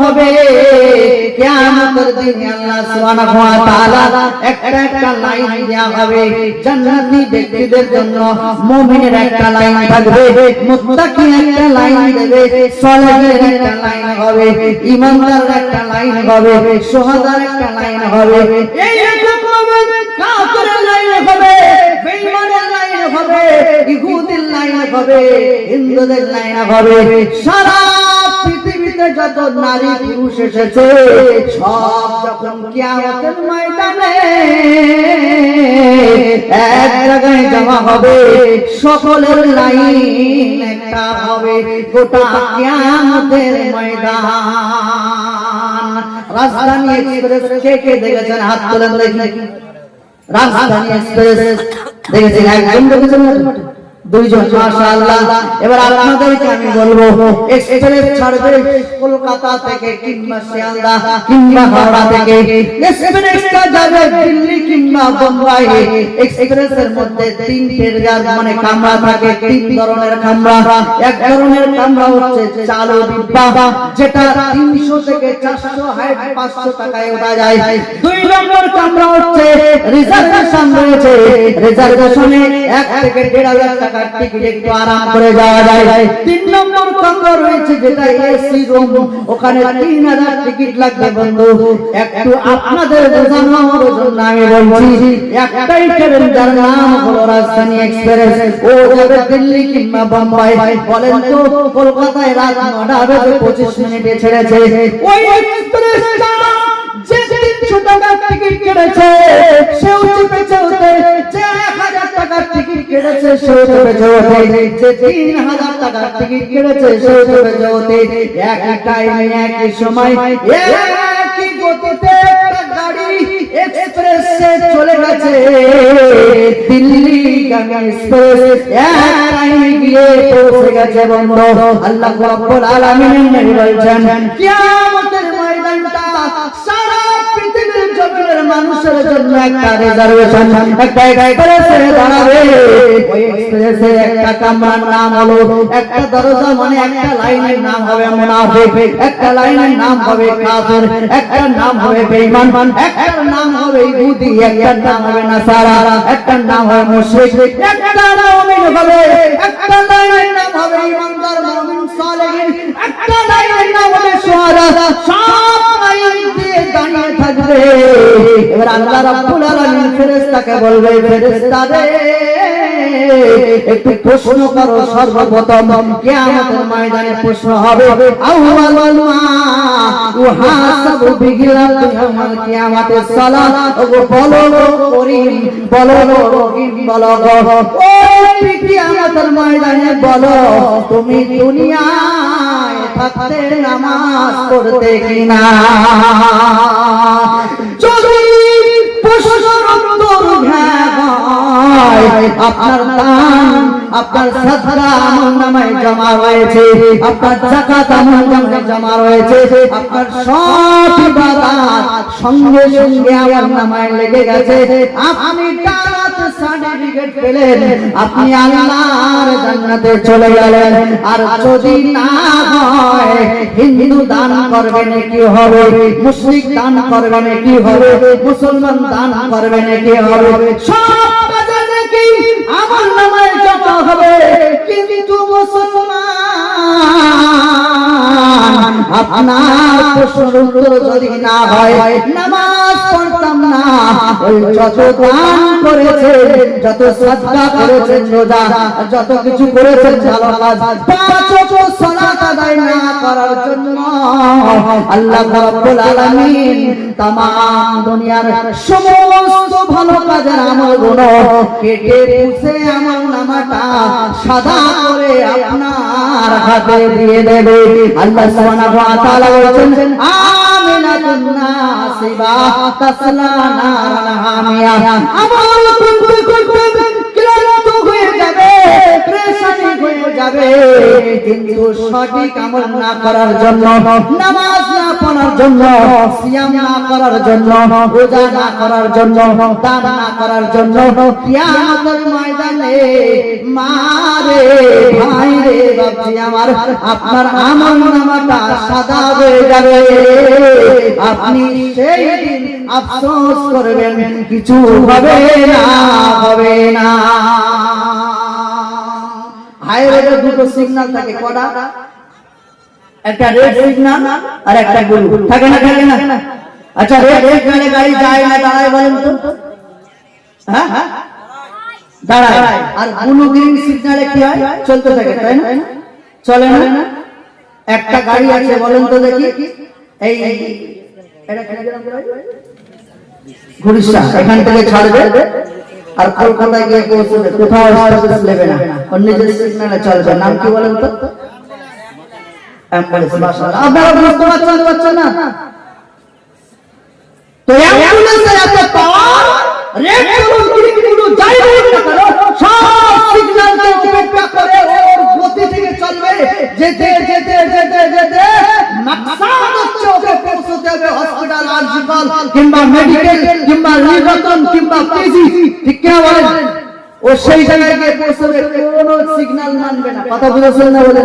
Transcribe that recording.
হবে। কিয়ামতের দিনে আল্লাহ সুবহানাহু ওয়া তাআলা একটা একটা লাইন দেয়া হবে। জান্নাতি ব্যক্তিদের জন্য মুমিনের একটা লাইন থাকবে। মুত্তাকি একটা লাইন দেবে। সালেহের একটা লাইন হবে। ঈমানদার একটা লাইন হবে। সুহাদার একটা লাইন হবে। এই রকম হবে কাফেরের লাইন হবে। বেঈমানের লাইন হবে। ইহুদির লাইন হবে, হিন্দুদের লাইন হবে। সারা পৃথিবীতে যত নারী পুরুষ এসেছে, সব যখন কিয়ামতের ময়দানে এক জায়গায় জমা হবে, সকলের লাইন একটা হবে, গোটা কিয়ামতের ময়দান। রাজধানী এক্সপ্রেস কে কে দেখেছেন? হাত তোলেন দেখি। রাজধানী এক্সপ্রেস দেখেছেন? একজন দেখেছেন? দুইজন মাশাআল্লাহ। এবার আপনাদেরকে আমি বলব এক্সপ্রেস ছাড়বে কলকাতা থেকে কিংবা শিয়ালদা কিংবা হাওড়া থেকে। এক্সপ্রেসটা যাবে দিল্লি কিংবা বোম্বাই এক্সপ্রেসের মধ্যে তিনটে মানে কামরা থাকে, তিন ধরনের কামরা। এক ধরনের কামরা হচ্ছে চালু ডিব্বা, যেটা 300 থেকে 400 হাইট 500 টাকায় ওঠা যায়। দুই নম্বর কামরা হচ্ছে রিজার্ভেশন রয়েছে। রিজার্ভেশনে এক থেকে দেড় হাজার টাকার একটু আরাম করে যাওয়া যায়। তিন নম্বর কামরা রয়েছে যেটা এসি রুম। ওখানে তিন হাজার টিকিট লাগবে বন্ধু। একটু আপনাদের বোঝানোর জন্য আমি বলছি, একটাই ট্রেন যার নাম হলো রাজধানী এক্সপ্রেস। ও যাবে দিল্লি কিংবা বোম্বাই। বলেন তো, কলকাতায় রাত নটা বেজে পঁচিশ মিনিটে ছেড়েছে। ওই এক্সপ্রেসটা যে তিনশো টাকার টিকিট কেটেছে, সেও চেপেছে ওতে। যে এক হাজার কেটেছে চেপেছে ওতে যে তিন হাজার টাকার টিকিট কেটেছে চেপেছে ওতে একই টাইমে একই সময়, একই গতিতে গাড়ি এক্সপ্রেসে চলে গেছে। দিল্লি গামী এক্সপ্রেস এক টাইমে গিয়ে পৌঁছে গেছে বন্ধু। আল্লাহ বলছেন জগতের মানুষের জন্য একটা রিজার্ভেশন একটা এক্সপ্রেসে দাঁড়াবে। ওই এক্সপ্রেসে একটা কামরার নাম হলো, একটা দরজা মানে একটা লাইনের নাম হবে মুনাফিক, একটা লাইনের নাম হবে কাফির, একটা নাম হবে বেঈমান, একটা নাম হবে ইহুদি, একটা নাম হবে নাসারা, একটা নাম হবে মুশরিক, একটা মুমিন হবে, একটা লাইনের নাম হবে ইমানদার, মুমিন সালেহিন, একটা লাইনের নাম হবে শুহাদা এবার আল্লাহ রাব্বুল আলামিন ফেরেশতাকে বলবে ফেরেশতা একটু প্রশ্ন করো সর্বপ্রথম, কিয়ামতের ময়দানে প্রশ্ন হবে মা কিয়ামাতে সালাত। বলো করিম, বলো রহিম, বলো ওই কিয়ামতের ময়দানে বলো, তুমি থাকতে নামাজ পড়তে কিনা? যদি আপনার আমল নামায় জমা রয়েছে আপনার জাকাত নামায় জমা রয়েছে, আপনার সব ইবাদত সঙ্গে সঙ্গে আমল নামায় লেগে গেছে। ডাকাত সার্টিফিকেট পেলেন, আপনি আল্লাহর জান্নাতে চলে গেলেন। আর যদি না হয়, হিন্দু দান হবে? দান হবে? মুসলমান দান হবে? সব প্রশ্নের উত্তর যদি না হয় নামা যত দান করেছে, যত রোজা যত কিছু করেছেন ভালো কাজ আল্লাহ সাদা করে আপনার দিয়ে দেবে। আল্লাহ নাসিবা তাসলা নারান হামিয়া। আমল করতে করতে ক্লান্ত কিন্তু সঠিক আমল না করার জন্য, নামাজ না পড়ার জন্য, সিয়াম না করার জন্য, রোজা না করার জন্য, দান না করার জন্য, কিয়ামতের ময়দানে মারে ভাই রে, বাপজি আমার, আপনার আমল নামাটা সাদা হয়ে যাবে। আপনি সেই দিন আফসোস করবেন, কিছু হবে না হবে না। হাইওয়েতে দুটো সিগন্যাল থাকে, কটা? একটা রেড সিগন্যাল আর একটা ব্লু থাকে না থাকে না? আচ্ছা রেড সিগন্যালে গাড়ি যায় না, দাঁড়ায় বলেন তো। হ্যাঁ? দাঁড়ায়। আর ব্লু গ্রিন সিগন্যালে কি হয়? চলতে থাকে, তাই না? চলে না? একটা গাড়ি আছে, বলেন তো দেখি। এই, এটা কি গ্রাম গাড়ি? উড়িষ্যা এখান থেকে ছাড়বে? আর কলকাতায় গিয়ে কেউ কোথাও স্টপেজ নেবে না। ওর নিজের সিগন্যালে চলবে নাম কি বলেন তো? আপনারা বুঝতে পারছেন না? তো অ্যাম্বুলেন্সের এত পাওয়ার হাসপাতাল কিংবা মেডিকেল কিংবা নির্বাচন কিংবা পিজি ঠিক কিনা বলেন? ও সেই জায়গায় গিয়ে পৌঁছবে, কোনো সিগন্যাল মানবে না। কথা বুঝেছেন না বলে